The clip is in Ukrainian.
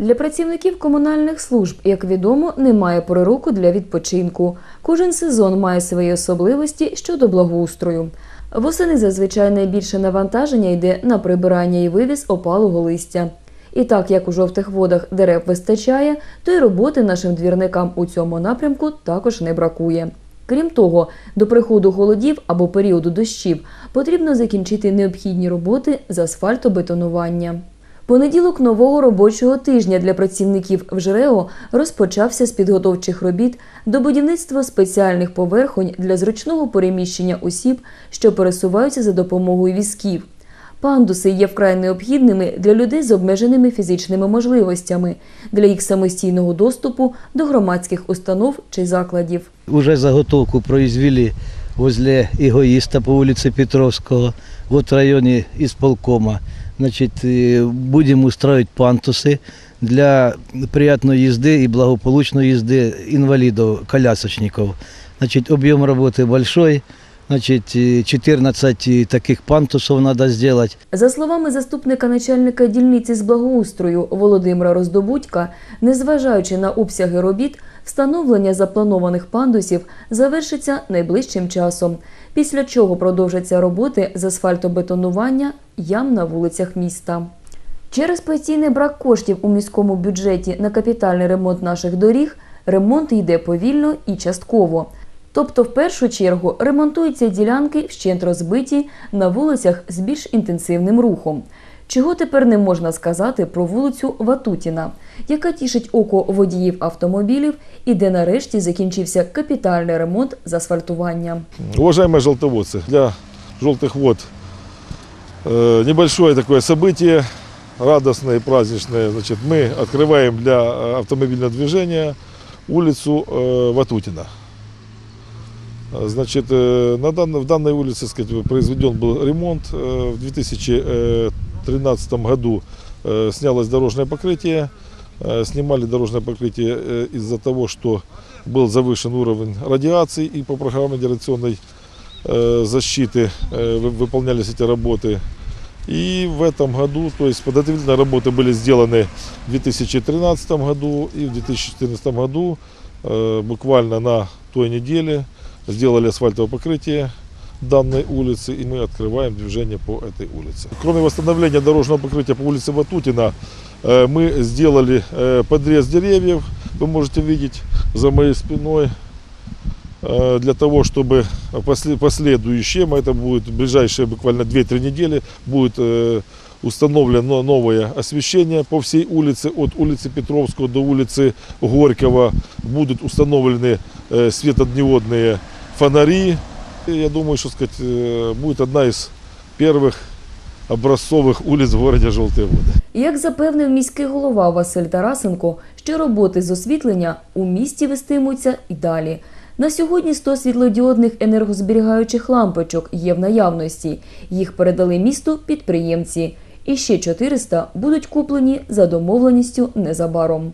Для працівників комунальних служб, як відомо, немає пори для відпочинку. Кожен сезон має свої особливості щодо благоустрою. Восени зазвичай найбільше навантаження йде на прибирання і вивіз опалого листя. І так як у жовтих водах дерев вистачає, то й роботи нашим двірникам у цьому напрямку також не бракує. Крім того, до приходу холодів або періоду дощів потрібно закінчити необхідні роботи з асфальтобетонування. Понеділок нового робочого тижня для працівників в ЖРЕО розпочався з підготовчих робіт до будівництва спеціальних поверхонь для зручного переміщення осіб, що пересуваються за допомогою візків. Пандуси є вкрай необхідними для людей з обмеженими фізичними можливостями для їх самостійного доступу до громадських установ чи закладів. Уже заготовку произвели возле эгоиста по улице Петровского, вот в районе исполкома Значит, э, будем устраивать пантусы для приятной езды и благополучной езды инвалидов, колясочников. Значит, объем работы большой, значит, э, 14 таких пантусов надо сделать. За словами заступника начальника дільниці з благоустрою Володимира Роздобудька, незважаючи на обсяги робіт, встановлення запланованих пандусів завершиться найближчим часом, після чого продовжаться роботи з асфальтобетонування ям на вулицях міста. Через постійний брак коштів у міському бюджеті на капітальний ремонт наших доріг ремонт йде повільно і частково. Тобто, в першу чергу ремонтуються ділянки вщент розбиті на вулицях з більш інтенсивним рухом. Чого тепер не можна сказати про вулицю Ватутіна, яка тішить око водіїв автомобілів і де нарешті закінчився капітальний ремонт з асфальтування. Уважаемые желтоводцы, для желтых вод э, небольшое такое событие, радостное и праздничное. Значит, мы открываем для э, автомобильного движения улицу э, Ватутина. Э, Значит, э, на данной, в данной улице так сказать, произведен был ремонт. Э, В 2013 году э, снялось дорожное покрытие. Э, Снимали дорожное покрытие э, из-за того, что был завышен уровень радиации и по программе радиационной э, защиты э, вы- выполнялись эти работы. И в этом году, то есть подготовительные работы были сделаны в 2013 году и в 2014 году, э, буквально на той неделе сделали асфальтовое покрытие данной улицы и мы открываем движение по этой улице. Кроме восстановления дорожного покрытия по улице Ватутина, э, мы сделали э, подрез деревьев, вы можете видеть за моей спиной, э, для того, чтобы после- последующем, это будет ближайшие буквально 2-3 недели, будет установлено новое освещение по всей улице, от улицы Петровского до улицы Горького. Будут установлены светодиодные фонари. И я думаю, что сказать, э, будет одна из первых образцовых улиц в городе Желтые Воды. Як запевнив міський голова Василь Тарасенко, що роботи з освітлення у місті вестимуться і далі. На сьогодні 100 світлодіодних енергозберігаючих лампочок є в наявності. Їх передали місту підприємці. І ще 400 будуть куплені за домовленістю незабаром.